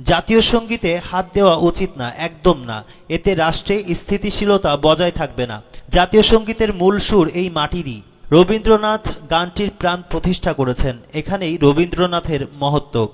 জাতীয় সঙ্গীতে হাত দেওয়া উচিত না, একদম না। এতে রাষ্ট্রে স্থিতিশীলতা বজায় থাকবে না। জাতীয় সঙ্গীতের মূল সুর এই মাটিরই। রবীন্দ্রনাথ গানটির প্রাণ প্রতিষ্ঠা করেছেন। এখানেই রবীন্দ্রনাথের মহত্ব।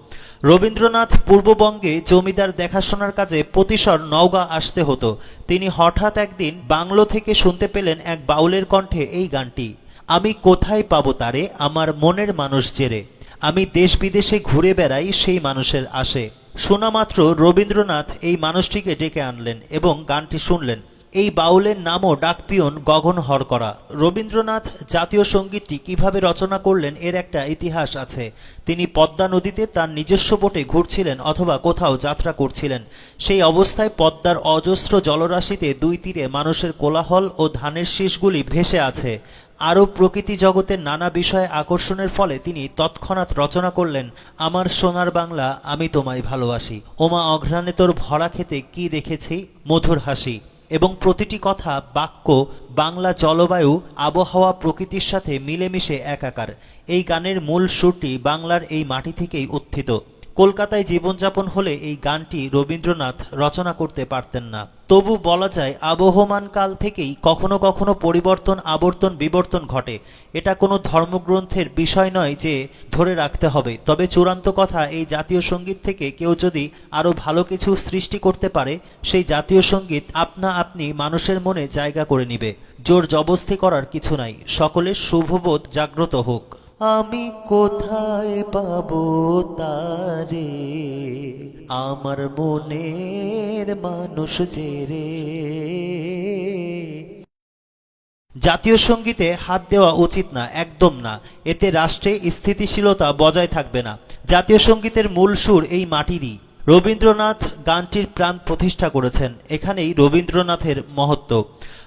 রবীন্দ্রনাথ পূর্ববঙ্গে জমিদার দেখাশোনার কাজে প্রতিশর নওগাঁ আসতে হতো। তিনি হঠাৎ একদিন বাংলো থেকে শুনতে পেলেন এক বাউলের কণ্ঠে এই গানটি। আমি কোথায় পাবো তারে? আমার মনের মানুষ জেরে আমি দেশ বিদেশে ঘুরে বেড়াই সেই মানুষের আসে। শোনা মাত্র রবীন্দ্রনাথ এই মানুষটিকে ডেকে আনলেন এবং গানটি শুনলেন। এই বাউলের নামও ডাকপিয়ন গগন হরকরা। রবীন্দ্রনাথ জাতীয় সঙ্গীতটি কীভাবে রচনা করলেন এর একটা ইতিহাস আছে। তিনি পদ্মা নদীতে তার নিজস্ব বোটে ঘুরছিলেন অথবা কোথাও যাত্রা করছিলেন। সেই অবস্থায় পদ্মার অজস্র জলরাশিতে দুই তীরে মানুষের কোলাহল ও ধানের শীষগুলি ভেসে আছে। আরও প্রকৃতি জগতের নানা বিষয়ে আকর্ষণের ফলে তিনি তৎক্ষণাৎ রচনা করলেন, আমার সোনার বাংলা আমি তোমায় ভালোবাসি। ওমা অঘ্রাণে তোর ভরা খেতে কি দেখেছি? মধুর হাসি। এবং প্রতিটি কথা, বাক্য, বাংলা জলবায়ু, আবহাওয়া প্রকৃতির সাথে মিলেমিশে একাকার। এই গানের মূল সুরটি বাংলার এই মাটি থেকেই উত্থিত। কলকাতায় জীবনযাপন হলে এই গানটি রবীন্দ্রনাথ রচনা করতে পারতেন না। তবু বলা যায়, আবহমান কাল থেকেই কখনো কখনো পরিবর্তন, আবর্তন, বিবর্তন ঘটে। এটা কোনো ধর্মগ্রন্থের বিষয় নয় যে ধরে রাখতে হবে। তবে চূড়ান্ত কথা, এই জাতীয় সংগীত থেকে কেউ যদি আরও ভালো কিছু সৃষ্টি করতে পারে, সেই জাতীয় সংগীত আপনা আপনি মানুষের মনে জায়গা করে নিবে। জোর জবস্তি করার কিছু নাই। সকলের শুভবোধ জাগ্রত হোক। আমি কোথায় পাবো তারে? আমার মনের মানুষ যে রে? জাতীয় সঙ্গীতে হাত দেওয়া উচিত না, একদম না। এতে রাষ্ট্রে স্থিতিশীলতা বজায় থাকবে না। জাতীয় সঙ্গীতের মূল সুর এই মাটিরই। রবীন্দ্রনাথ গানটির প্রাণ প্রতিষ্ঠা করেছেন। এখানেই রবীন্দ্রনাথের মহত্ব।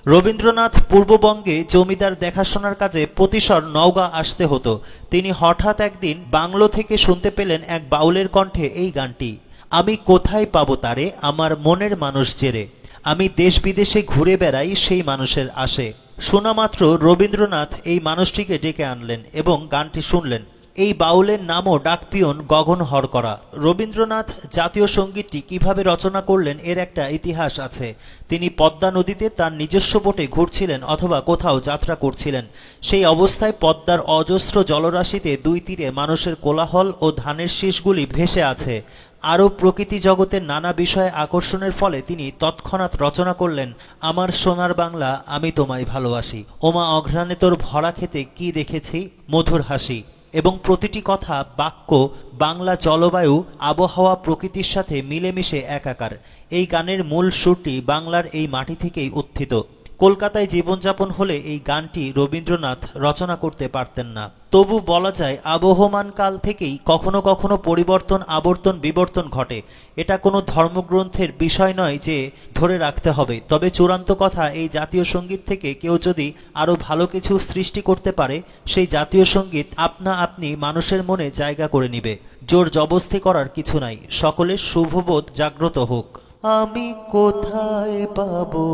রবীন্দ্রনাথ পূর্ববঙ্গে জমিদার দেখাশোনার কাজে প্রতিশর নওগাঁ আসতে হতো। তিনি হঠাৎ একদিন বাংলো থেকে শুনতে পেলেন এক বাউলের কণ্ঠে এই গানটি, আমি কোথায় পাবো তারে? আমার মনের মানুষ জেরে। আমি দেশ বিদেশে ঘুরে বেড়াই সেই মানুষের আসে। শোনা মাত্র রবীন্দ্রনাথ এই মানুষটিকে ডেকে আনলেন এবং গানটি শুনলেন। এই বাউলের নামও ডাকপিয়ন গগন হরকরা। রবীন্দ্রনাথ জাতীয় সঙ্গীতটি কীভাবে রচনা করলেন এর একটা ইতিহাস আছে। তিনি পদ্মা নদীতে তার নিজস্ব বোটে ঘুরছিলেন অথবা কোথাও যাত্রা করছিলেন। সেই অবস্থায় পদ্মার অজস্র জলরাশিতে দুই তীরে মানুষের কোলাহল ও ধানের শীষগুলি ভেসে আছে। আরও প্রকৃতি জগতের নানা বিষয়ে আকর্ষণের ফলে তিনি তৎক্ষণাৎ রচনা করলেন, আমার সোনার বাংলা, আমি তোমায় ভালোবাসি। ওমা অঘ্রাণে তোর ভরা খেতে কি দেখেছি? মধুর হাসি। এবং প্রতিটি কথা, বাক্য, বাংলা জলবায়ু, আবহাওয়া প্রকৃতির সাথে মিলেমিশে একাকার। এই গানের মূল সুরটি বাংলার এই মাটি থেকেই উত্থিত। কলকাতায় জীবনযাপন হলে এই গানটি রবীন্দ্রনাথ রচনা করতে পারতেন না। তবু বলা যায়, আবহমান কাল থেকেই কখনো কখনো পরিবর্তন, আবর্তন, বিবর্তন ঘটে। এটা কোনো ধর্মগ্রন্থের বিষয় নয় যে ধরে রাখতে হবে। তবে চূড়ান্ত কথা, এই জাতীয় সংগীত থেকে কেউ যদি আরও ভালো কিছু সৃষ্টি করতে পারে, সেই জাতীয় সংগীত আপনা আপনি মানুষের মনে জায়গা করে নিবে। জোর জবস্তি করার কিছু নাই। সকলের শুভবোধ জাগ্রত হোক। আমি কোথায় পাবো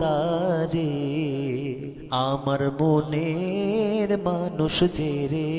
তারে? আমার মনের মানুষ জেরে